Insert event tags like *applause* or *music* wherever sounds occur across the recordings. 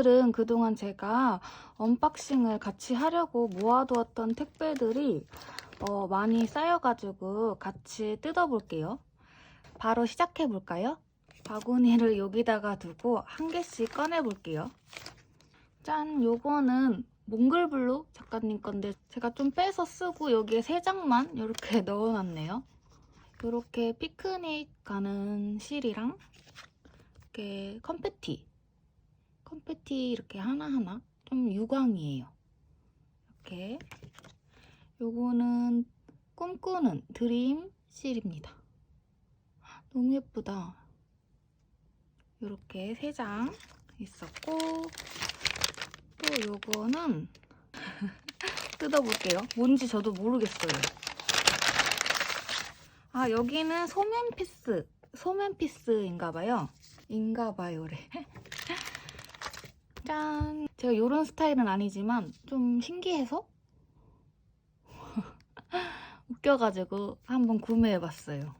오늘은 그동안 제가 언박싱을 같이 하려고 모아두었던 택배들이 어, 많이 쌓여가지고 같이 뜯어볼게요. 바로 시작해볼까요? 바구니를 여기다가 두고 한 개씩 꺼내볼게요. 짠! 요거는 몽글블루 작가님 건데 제가 좀 빼서 쓰고 여기에 세 장만 이렇게 *laughs* 넣어놨네요. 이렇게 피크닉 가는 실이랑 이렇게 컴패티 컴패티 이렇게 하나하나 좀 유광이에요. 이렇게 요거는 꿈꾸는 드림 실입니다. 너무 예쁘다. 이렇게 세 장 있었고 또 요거는 *laughs* 뜯어볼게요. 뭔지 저도 모르겠어요. 아 여기는 소맨피스 소맨피스인가봐요. 인가봐요래. 짠. 제가 이런 스타일은 아니지만 좀 신기해서 *laughs* 웃겨가지고 한번 구매해봤어요.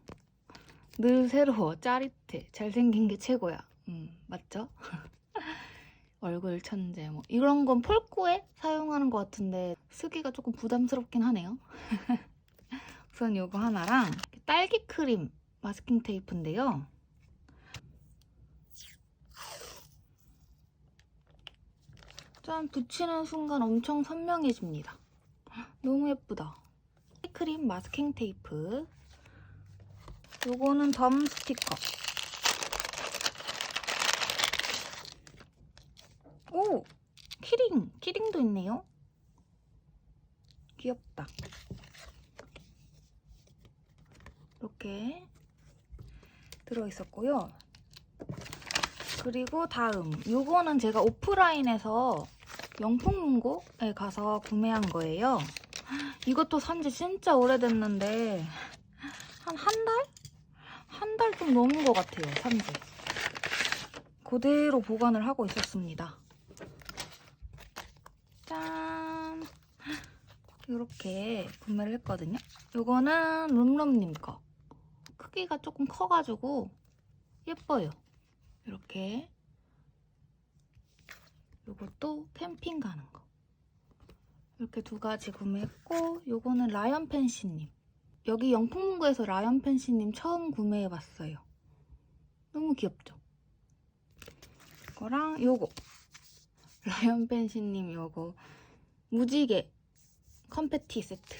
늘 새로워, 짜릿해, 잘생긴 게 최고야. 음, 맞죠? *laughs* 얼굴 천재 뭐 이런 건 폴코에 사용하는 것 같은데 쓰기가 조금 부담스럽긴 하네요. *laughs* 우선 요거 하나랑 딸기 크림 마스킹 테이프인데요. 짠 붙이는 순간 엄청 선명해집니다. 너무 예쁘다. 크림 마스킹 테이프. 요거는 덤 스티커. 오! 키링! 키링도 있네요. 귀엽다. 이렇게 들어있었고요. 그리고 다음 요거는 제가 오프라인에서 명품문고에 가서 구매한 거예요. 이것도 산지 진짜 오래됐는데 한 한 달? 한 달 좀 넘은 것 같아요, 산지. 그대로 보관을 하고 있었습니다. 짠! 이렇게 구매를 했거든요. 요거는 룸룸님 거. 크기가 조금 커가지고 예뻐요. 이렇게 요것도 캠핑 가는 거. 이렇게 두 가지 구매했고 요거는 라이언 펜시님. 여기 영풍문고에서 라이언 펜시님 처음 구매해봤어요. 너무 귀엽죠? 이거랑 요거. *laughs* 라이언 펜시님 요거. 무지개 컴패티 세트.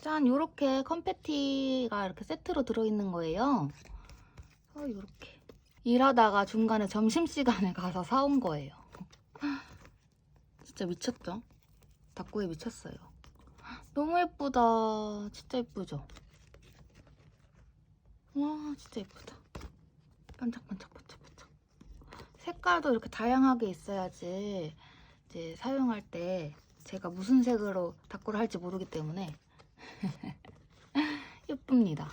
짠 요렇게 컴패티가 이렇게 세트로 들어있는 거예요. 어, 이렇게 일하다가 중간에 점심시간에 가서 사온 거예요. 진짜 미쳤죠? 닭고에 미쳤어요. 너무 예쁘다. 진짜 예쁘죠? 와, 진짜 예쁘다. 반짝반짝 반짝반짝. 색깔도 이렇게 다양하게 있어야지 이제 사용할 때 제가 무슨 색으로 닭고를 할지 모르기 때문에 *laughs* 예쁩니다.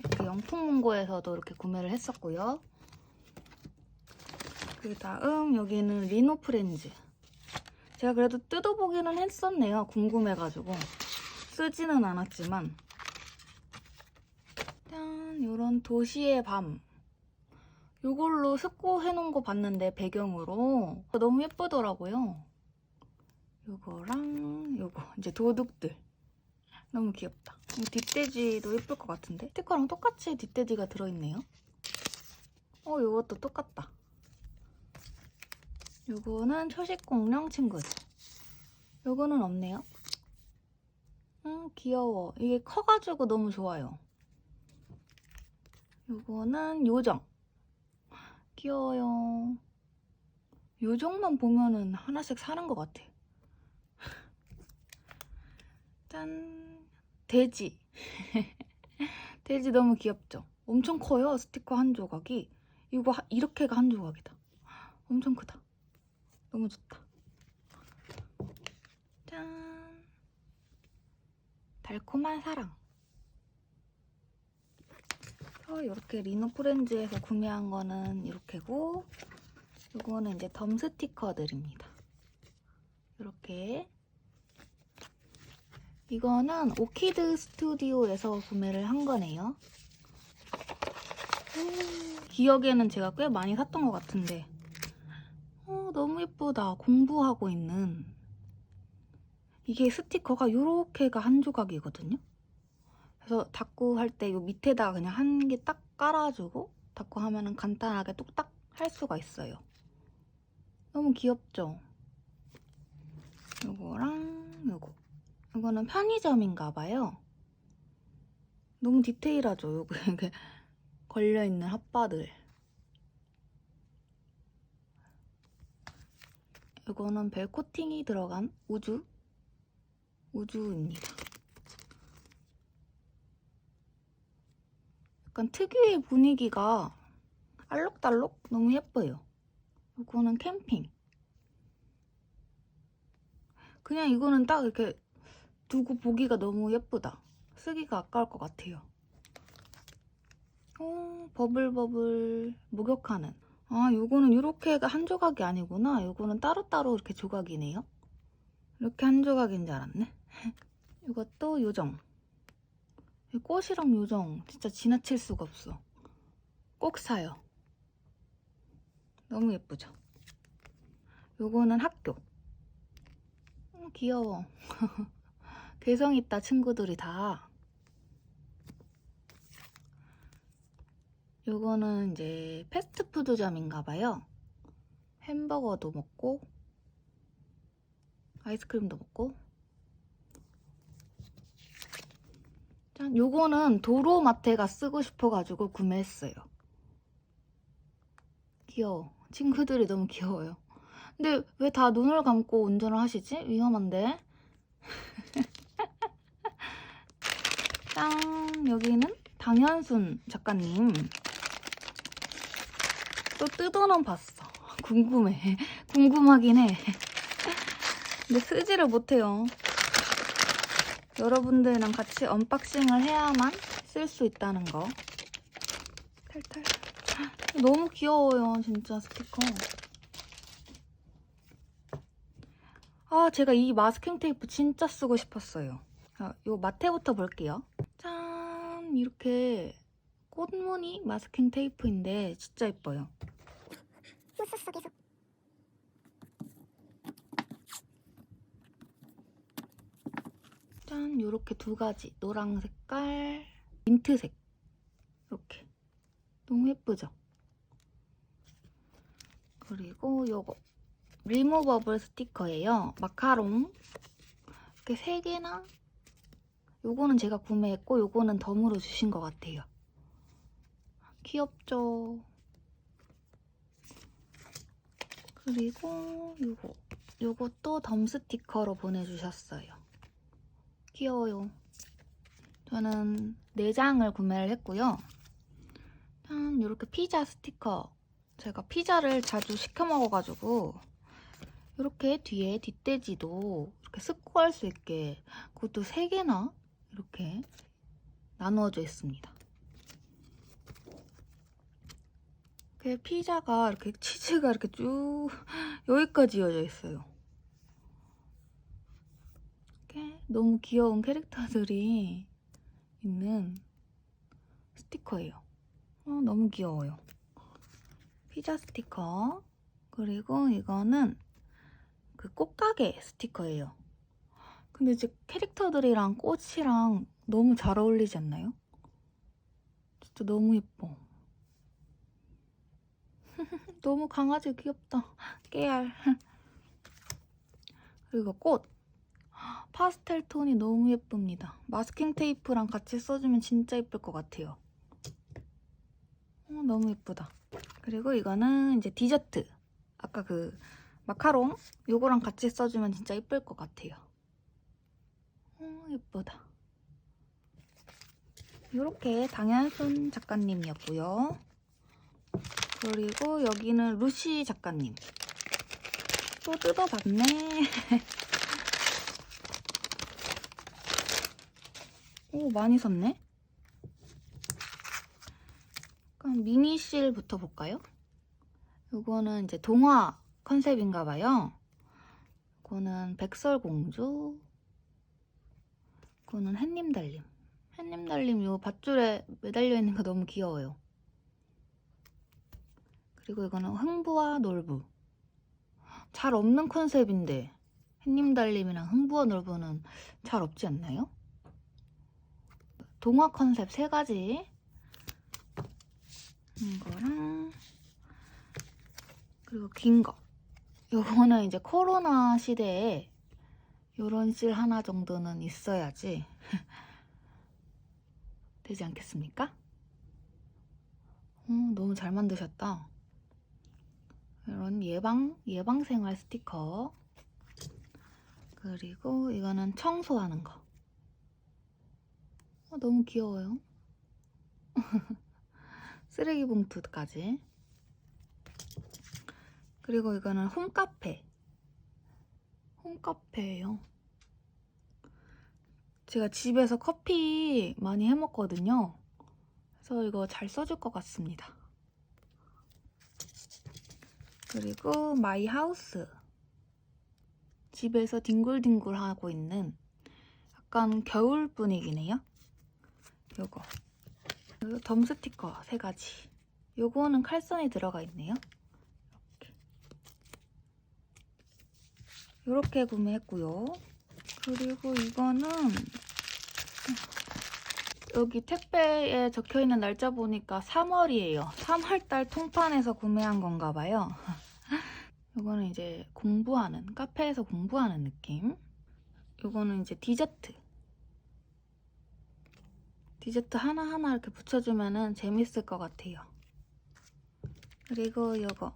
이렇게 영풍문고에서도 이렇게 구매를 했었고요. 그 다음 여기는 리노 프렌즈. 제가 그래도 뜯어보기는 했었네요. 궁금해가지고. 쓰지는 않았지만. 짠, 요런 도시의 밤. 요걸로 습고 해놓은 거 봤는데 배경으로 너무 예쁘더라고요. 요거랑 요거 이제 도둑들. 너무 귀엽다. 이 뒷돼지도 예쁠 것 같은데? 스티커랑 똑같이 뒷돼지가 들어있네요. 어, 요것도 똑같다. 요거는 초식 공룡 친구들. 요거는 없네요. 음, 귀여워. 이게 커가지고 너무 좋아요. 요거는 요정. 귀여워요. 요정만 보면은 하나씩 사는 것 같아. *laughs* 짠. 돼지. *laughs* 돼지 너무 귀엽죠? 엄청 커요, 스티커 한 조각이. 이거 하- 이렇게가 한 조각이다. 엄청 크다. 너무 좋다. 짠. 달콤한 사랑. 어, 이렇게 리노 프렌즈에서 구매한 거는 이렇게고, 이거는 이제 덤 스티커들입니다. 이렇게 이거는 오키드 스튜디오에서 구매를 한 거네요. 오, 기억에는 제가 꽤 많이 샀던 것 같은데 어, 너무 예쁘다. 공부하고 있는 이게 스티커가 요렇게가 한 조각이거든요. 그래서 닦고 할때요 밑에다가 그냥 한 개 딱 깔아주고 닦고 하면은 간단하게 뚝딱 할 수가 있어요. 너무 귀엽죠? 요거랑 요거. 이거는 편의점인가 봐요. 너무 디테일하죠? 요거 *laughs* 이렇게 걸려있는 핫바들. 이거는 벨 코팅이 들어간 우주 우주입니다. 약간 특유의 분위기가 알록달록 너무 예뻐요. 이거는 캠핑. 그냥 이거는 딱 이렇게 두고 보기가 너무 예쁘다. 쓰기가 아까울 것 같아요. 어, 버블버블 목욕하는. 아, 요거는 이렇게가 한 조각이 아니구나. 요거는 따로따로 이렇게 조각이네요. 이렇게 한 조각인 줄 알았네. *laughs* 이것도 요정. 이 꽃이랑 요정 진짜 지나칠 수가 없어. 꼭 사요. 너무 예쁘죠? 요거는 학교. 어, 귀여워. *laughs* 개성 있다 친구들이 다. 요거는 이제 패스트푸드점인가 봐요. 햄버거도 먹고 아이스크림도 먹고 짠 요거는 도로마트가 쓰고 싶어가지고 구매했어요. 귀여워. 친구들이 너무 귀여워요. 근데 왜 다 눈을 감고 운전을 하시지? 위험한데. *laughs* 짠! 여기는 당현순 작가님. 또 뜯어는 봤어. *laughs* 궁금해. *laughs* 궁금하긴 해. *laughs* 근데 쓰지를 못해요. 여러분들이랑 같이 언박싱을 해야만 쓸 수 있다는 거. 탈탈. 너무 귀여워요, 진짜 스티커. 아, 제가 이 마스킹 테이프 진짜 쓰고 싶었어요. 자, 요 마테부터 볼게요. 짠! 이렇게 꽃무늬 마스킹 테이프인데 진짜 예뻐요. 속에서 짠! 요렇게 두 가지. 노랑 색깔, 민트색. 이렇게. 너무 예쁘죠? 그리고 요거. 리무버블 스티커예요. 마카롱. 이렇게 세 개나? 요거는 제가 구매했고, 요거는 덤으로 주신 것 같아요. 귀엽죠? 그리고 요거. 요것도 덤 스티커로 보내주셨어요. 귀여워요. 저는 4장을 구매를 했고요. 짠, 이렇게 피자 스티커. 제가 피자를 자주 시켜 먹어가지고 이렇게 뒤에 뒷돼지도 이렇게 스코할 수 있게 그것도 3개나 이렇게 나누어져 있습니다. 그 피자가 이렇게 *laughs* 치즈가 이렇게 쭉 여기까지 이어져 있어요. 이렇게 너무 귀여운 캐릭터들이 있는 스티커예요. 어, 너무 귀여워요. 피자 스티커. 그리고 이거는 그 꽃가게 스티커예요. 근데 이제 캐릭터들이랑 꽃이랑 너무 잘 어울리지 않나요? 진짜 너무 예뻐. *laughs* 너무 강아지 귀엽다. 깨알. *laughs* 그리고 꽃. 파스텔 톤이 너무 예쁩니다. 마스킹 테이프랑 같이 써주면 진짜 예쁠 것 같아요. 어, 너무 예쁘다. 그리고 이거는 이제 디저트. 아까 그 마카롱 요거랑 같이 써주면 진짜 예쁠 것 같아요. 어, 예쁘다. 이렇게 당연순 작가님이었고요. 그리고 여기는 루시 작가님. 또 뜯어봤네. *laughs* 오, 많이 샀네. 그럼 미니실부터 볼까요? 이거는 이제 동화 컨셉인가 봐요. 이거는 백설공주. 이거는 햇님 달림. 햇님 달림 요 밧줄에 매달려 있는 거 너무 귀여워요. 그리고 이거는 흥부와 놀부. 잘 없는 컨셉인데 햇님 달님이랑 흥부와 놀부는 잘 없지 않나요? 동화 컨셉 세 가지 이거랑 그리고 긴 거. 요거는 이제 코로나 시대에 요런 실 하나 정도는 있어야지 *laughs* 되지 않겠습니까? 어, 너무 잘 만드셨다. 이런 예방 예방 생활 스티커. 그리고 이거는 청소하는 거. 어, 너무 귀여워요. *laughs* 쓰레기 봉투까지. 그리고 이거는 홈카페. 홈카페예요. 제가 집에서 커피 많이 해 먹거든요. 그래서 이거 잘 써줄 것 같습니다. 그리고 마이 하우스. 집에서 뒹굴뒹굴 하고 있는 약간 겨울 분위기네요. 요거. 덤 스티커 세 가지. 요거는 칼선이 들어가 있네요. 이렇게 구매했고요. 그리고 이거는 여기 택배에 적혀 있는 날짜 보니까 3월이에요. 3월달 통판에서 구매한 건가 봐요. *laughs* 이거는 이제 공부하는 카페에서 공부하는 느낌. 이거는 이제 디저트. 디저트 하나하나 이렇게 붙여주면 은 재밌을 것 같아요. 그리고 이거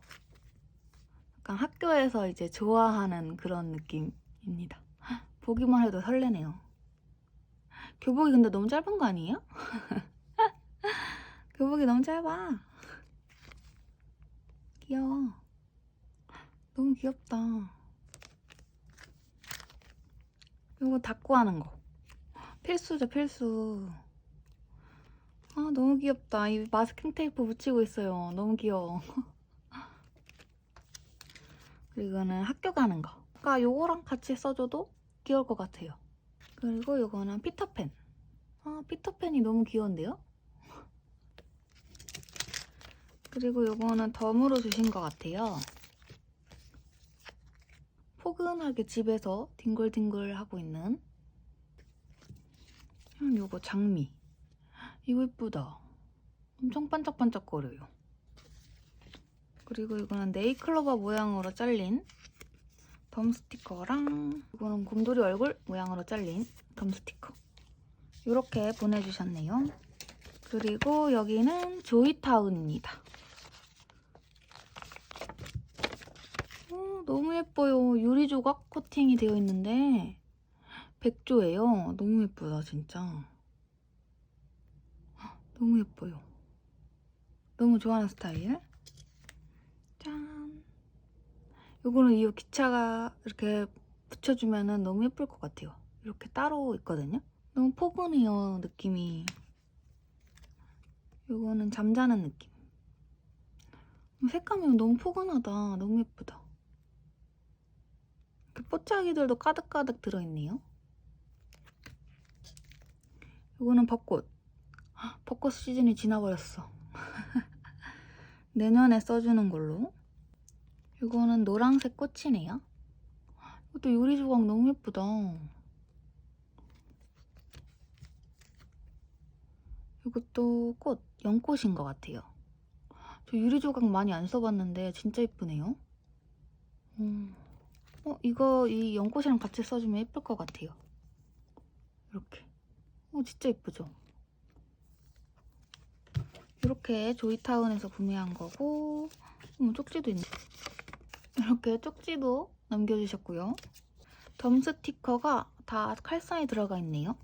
약간 학교에서 이제 좋아하는 그런 느낌입니다. 보기만 해도 설레네요. 교복이 근데 너무 짧은 거 아니에요? *laughs* 교복이 너무 짧아. 귀여워. 너무 귀엽다. 이거 닦고 하는 거. 필수죠, 필수. 아, 너무 귀엽다. 이 마스킹 테이프 붙이고 있어요. 너무 귀여워. *laughs* 그리고 이거는 학교 가는 거. 아까 요거랑 같이 써줘도 귀여울 것 같아요. 그리고 요거는 피터팬. 아, 피터팬이 너무 귀여운데요? 그리고 요거는 덤으로 주신 것 같아요. 포근하게 집에서 뒹굴뒹굴 하고 있는 음, 요거 장미. 이거 예쁘다. 엄청 반짝반짝거려요. 그리고 이거는 네이클로버 모양으로 잘린 덤 스티커랑 이거는 곰돌이 얼굴 모양으로 잘린 덤 스티커 이렇게 보내주셨네요. 그리고 여기는 조이타운입니다. 어, 너무 예뻐요. 유리 조각 코팅이 되어 있는데 백조예요. 너무 예쁘다 진짜. 너무 예뻐요. 너무 좋아하는 스타일. 짠. 요거는 이 기차가 이렇게 붙여주면은 너무 예쁠 것 같아요. 이렇게 따로 있거든요. 너무 포근해요, 느낌이. 요거는 잠자는 느낌. 색감이 너무 포근하다. 너무 예쁘다. 이렇게 뽀짝이들도 가득가득 들어있네요. 요거는 벚꽃. 헉, 벚꽃 시즌이 지나버렸어. *laughs* 내년에 써주는 걸로. 이거는 노란색 꽃이네요. 이것도 유리 조각 너무 예쁘다. 이것도 꽃, 연꽃인 것 같아요. 저 유리 조각 많이 안 써봤는데 진짜 예쁘네요. 음. 어, 이거 이 연꽃이랑 같이 써주면 예쁠 것 같아요. 이렇게. 어, 진짜 예쁘죠? 이렇게 조이타운에서 구매한 거고 음, 쪽지도 있네. 이렇게 쪽지도 남겨주셨고요. 덤 스티커가 다 칼상에 들어가 있네요.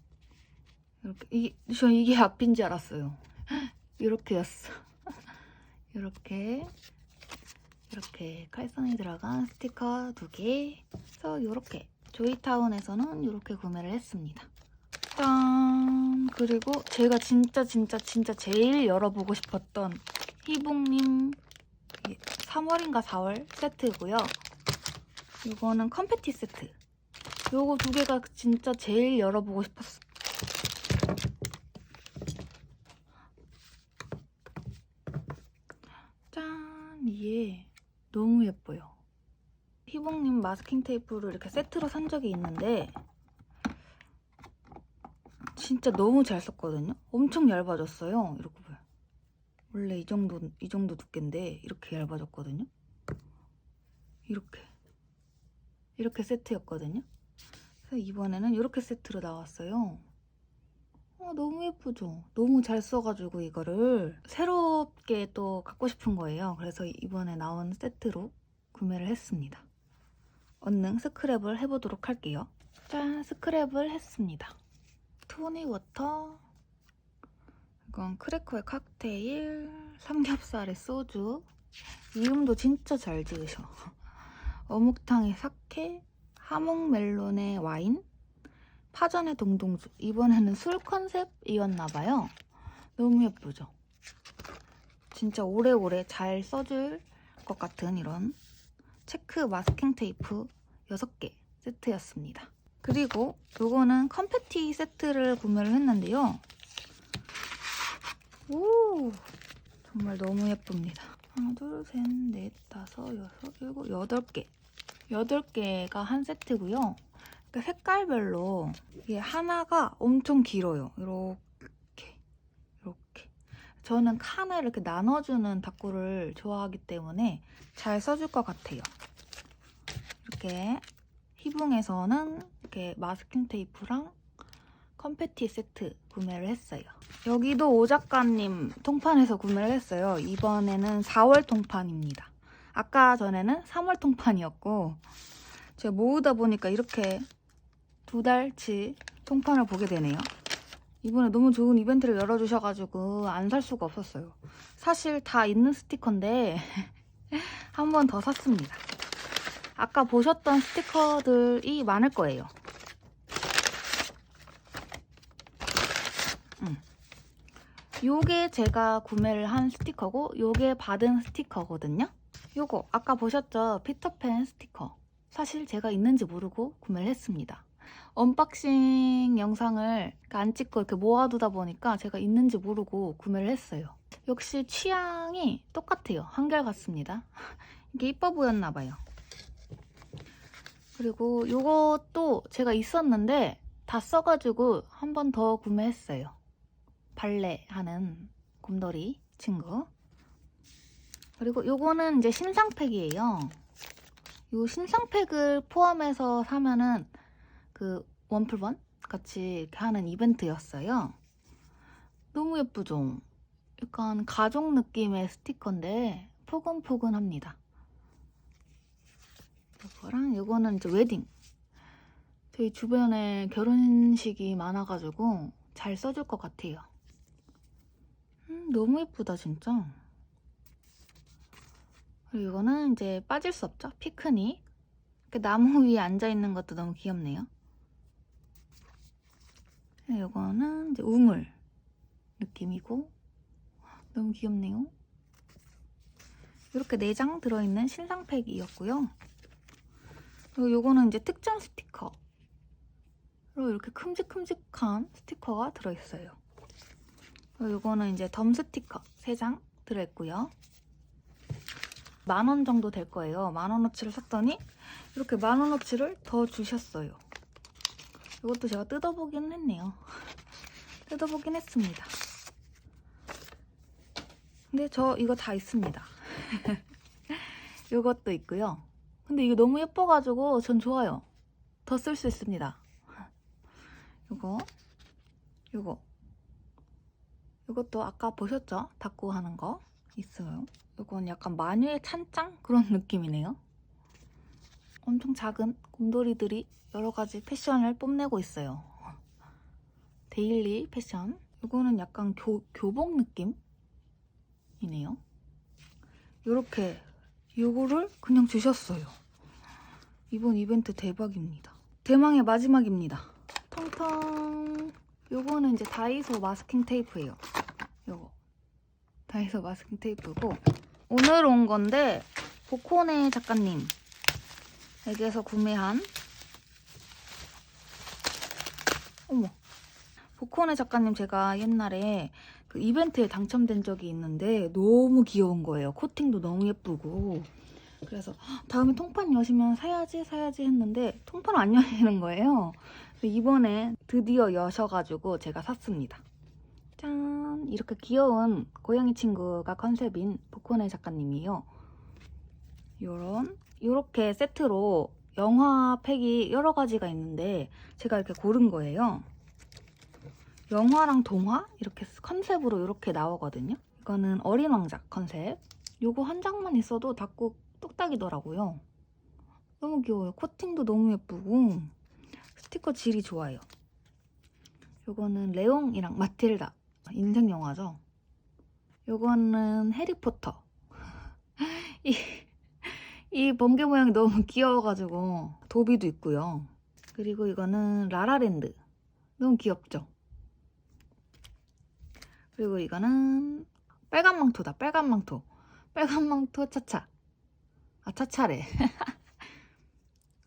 이렇게 이게 저 이게 앞인지 알았어요. *laughs* 이렇게였어. *laughs* 이렇게 이렇게 칼선이 들어간 스티커 두 개. 그래서 이렇게 조이타운에서는 이렇게 구매를 했습니다. 짠! 그리고 제가 진짜 진짜 진짜 제일 열어보고 싶었던 희봉님 3월인가 4월 세트고요. 이거는 컴패티 세트. 요거 두 개가 진짜 제일 열어보고 싶었어. 짠! 이게 너무 예뻐요. 희봉님 마스킹 테이프를 이렇게 세트로 산 적이 있는데 진짜 너무 잘 썼거든요. 엄청 얇아졌어요. 이렇게 봐요. 원래 이 정도 이 정도 두께인데 이렇게 얇아졌거든요. 이렇게 이렇게 세트였거든요. 그래서 이번에는 이렇게 세트로 나왔어요. 어, 너무 예쁘죠? 너무 잘 써가지고 이거를 새롭게 또 갖고 싶은 거예요. 그래서 이번에 나온 세트로 구매를 했습니다. 얼른 스크랩을 해보도록 할게요. 짠! 스크랩을 했습니다. 토니 워터 이건 크래커의 칵테일 삼겹살에 소주. 이름도 진짜 잘 지으셔. 어묵탕에 사케 하몽 멜론의 와인 파전의 동동주. 이번에는 술 컨셉이었나봐요. 너무 예쁘죠? 진짜 오래오래 잘 써줄 것 같은 이런 체크 마스킹 테이프 6개 세트였습니다. 그리고 요거는 컴패티 세트를 구매를 했는데요 오 정말 너무 예쁩니다 하나 둘 셋 넷 다섯 여섯 일곱 여덟 개 여덟 개가 한 세트고요 그 색깔별로 이게 하나가 엄청 길어요. 이렇게 이렇게. 저는 칸을 이렇게 나눠주는 다꾸를 좋아하기 때문에 잘 써줄 것 같아요. 이렇게 희붕에서는 이렇게 마스킹 테이프랑 컴패티 세트 구매를 했어요. 여기도 오 작가님 통판에서 구매를 했어요. 이번에는 4월 통판입니다. 아까 전에는 3월 통판이었고 제가 모으다 보니까 이렇게 두 달치 통판을 보게 되네요. 이번에 너무 좋은 이벤트를 열어주셔가지고 안 살 수가 없었어요. 사실 다 있는 스티커인데 *laughs* 한 번 더 샀습니다. 아까 보셨던 스티커들이 많을 거예요. 음. 요게 제가 구매를 한 스티커고 요게 받은 스티커거든요. 요거 아까 보셨죠? 피터팬 스티커. 사실 제가 있는지 모르고 구매를 했습니다. 언박싱 영상을 안 찍고 이렇게 모아두다 보니까 제가 있는지 모르고 구매를 했어요. 역시 취향이 똑같아요. 한결같습니다. *laughs* 이게 이뻐 보였나 봐요. 그리고 이것도 제가 있었는데 다 써가지고 한 번 더 구매했어요. 발레 하는 곰돌이 친구. 그리고 요거는 이제 신상팩이에요. 요 신상팩을 포함해서 사면은 그 원플원 같이 하는 이벤트였어요. 너무 예쁘죠? 약간 가족 느낌의 스티커인데 포근포근합니다. 이거랑 이거는 이제 웨딩. 저희 주변에 결혼식이 많아가지고 잘 써줄 것 같아요. 음, 너무 예쁘다 진짜. 그리고 이거는 이제 빠질 수 없죠. 피크닉. 이렇게 나무 위에 앉아 있는 것도 너무 귀엽네요. 이거는 이제 우물 느낌이고 너무 귀엽네요. 이렇게 4장 들어있는 신상팩이었고요. 그리고 요거는 이제 특전 스티커로 이렇게 큼직큼직한 스티커가 들어있어요. 요거는 이제 덤 스티커 3장 들어있고요. 만 원 정도 될 거예요. 만 원어치를 샀더니 이렇게 만 원어치를 더 주셨어요. 이것도 제가 뜯어보긴 했네요. *laughs* 뜯어보긴 했습니다. 근데 저 이거 다 있습니다. *laughs* 이것도 있고요. 근데 이거 너무 예뻐가지고 전 좋아요. 더 쓸 수 있습니다. *laughs* 이거, 이거. 이것도 아까 보셨죠? 닦고 하는 거 있어요. 이건 약간 마녀의 찬장 그런 *laughs* 느낌이네요. 엄청 작은 곰돌이들이 여러 가지 패션을 뽐내고 있어요. *laughs* 데일리 패션. 이거는 약간 교, 교복 느낌이네요. 이렇게 이거를 그냥 주셨어요. 이번 이벤트 대박입니다. 대망의 마지막입니다. 텅텅. 요거는 이제 다이소 마스킹 테이프예요. 요거. 다이소 마스킹 테이프고 오늘 온 건데 보코네 작가님 에게서 구매한 어머 보코네 작가님 제가 옛날에 그 이벤트에 당첨된 적이 있는데 너무 귀여운 거예요. 코팅도 너무 예쁘고. 그래서 "헉, 다음에 통판 여시면 사야지 사야지 했는데 통판 안 여시는 거예요. 이번에 드디어 여셔가지고 제가 샀습니다. 짠! 이렇게 귀여운 고양이 친구가 컨셉인 포코네 작가님이에요. 요런, 요렇게 세트로 영화 팩이 여러 가지가 있는데 제가 이렇게 고른 거예요. 영화랑 동화? 이렇게 컨셉으로 이렇게 나오거든요. 이거는 어린 왕자 컨셉. 요거 한 장만 있어도 닫고 뚝딱이더라고요. 너무 귀여워요. 코팅도 너무 예쁘고 스티커 질이 좋아요. 요거는 레옹이랑 마틸다. 인생 영화죠. 요거는 해리포터. *laughs* 이, 이 번개 모양이 너무 귀여워가지고 도비도 있고요. 그리고 이거는 라라랜드. 너무 귀엽죠? 그리고 이거는 빨간 망토다. 빨간 망토. 빨간 망토 차차. 아 차차래. *laughs*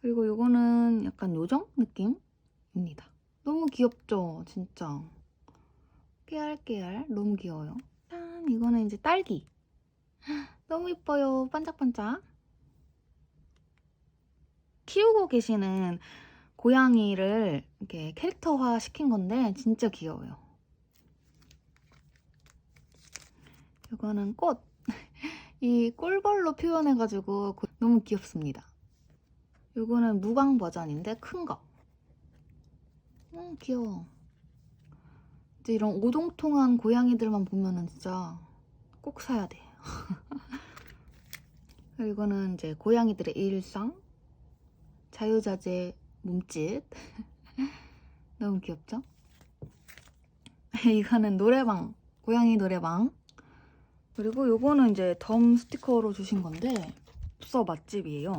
그리고 요거는 약간 요정 느낌입니다. 너무 귀엽죠? 진짜. 깨알깨알 너무 귀여워요. 짠 이거는 이제 딸기. *gasps* 너무 이뻐요. 반짝반짝. 키우고 계시는 고양이를 이렇게 캐릭터화 시킨 건데 진짜 귀여워요. 이거는 꽃. *laughs* 이 꿀벌로 표현해가지고 고- 너무 귀엽습니다. 이거는 무광 버전인데 큰 거. 음 귀여워. 이제 이런 오동통한 고양이들만 보면은 진짜 꼭 사야 돼. *laughs* 이거는 이제 고양이들의 일상. 자유자재 몸짓. *laughs* 너무 귀엽죠? *laughs* 이거는 노래방. 고양이 노래방. 그리고 요거는 이제 덤 스티커로 주신 건데 엽서 맛집이에요.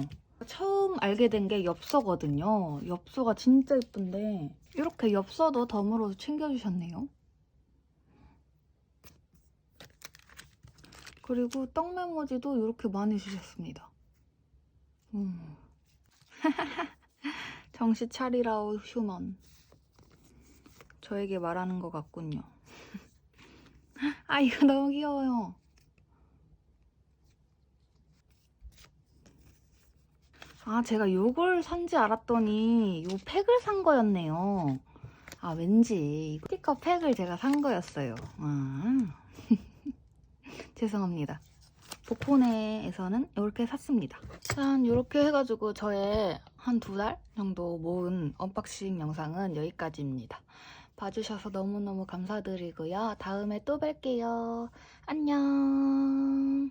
처음 알게 된 게 엽서거든요. 엽서가 진짜 예쁜데 이렇게 엽서도 덤으로 챙겨주셨네요. 그리고 떡 메모지도 이렇게 많이 주셨습니다. 음. *laughs* 정신 차리라오 휴먼. 저에게 말하는 것 같군요. *laughs* 아 이거 너무 귀여워요. 아 제가 요걸 산지 알았더니 요 팩을 산 거였네요. 아 왠지 스티커 팩을 제가 산 거였어요. 아. *laughs* 죄송합니다. 보코네에서는 이렇게 샀습니다. 짠 이렇게 해가지고 저의 한 두 달 정도 모은 언박싱 영상은 여기까지입니다. 봐주셔서 너무너무 감사드리고요. 다음에 또 뵐게요. 안녕.